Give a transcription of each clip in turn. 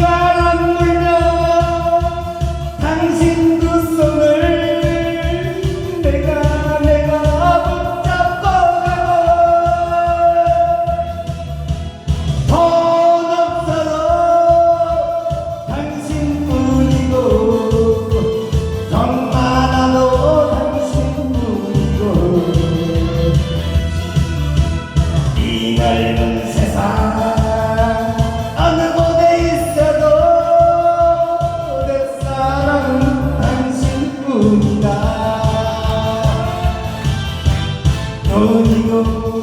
Viva! 어디고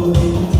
Lord.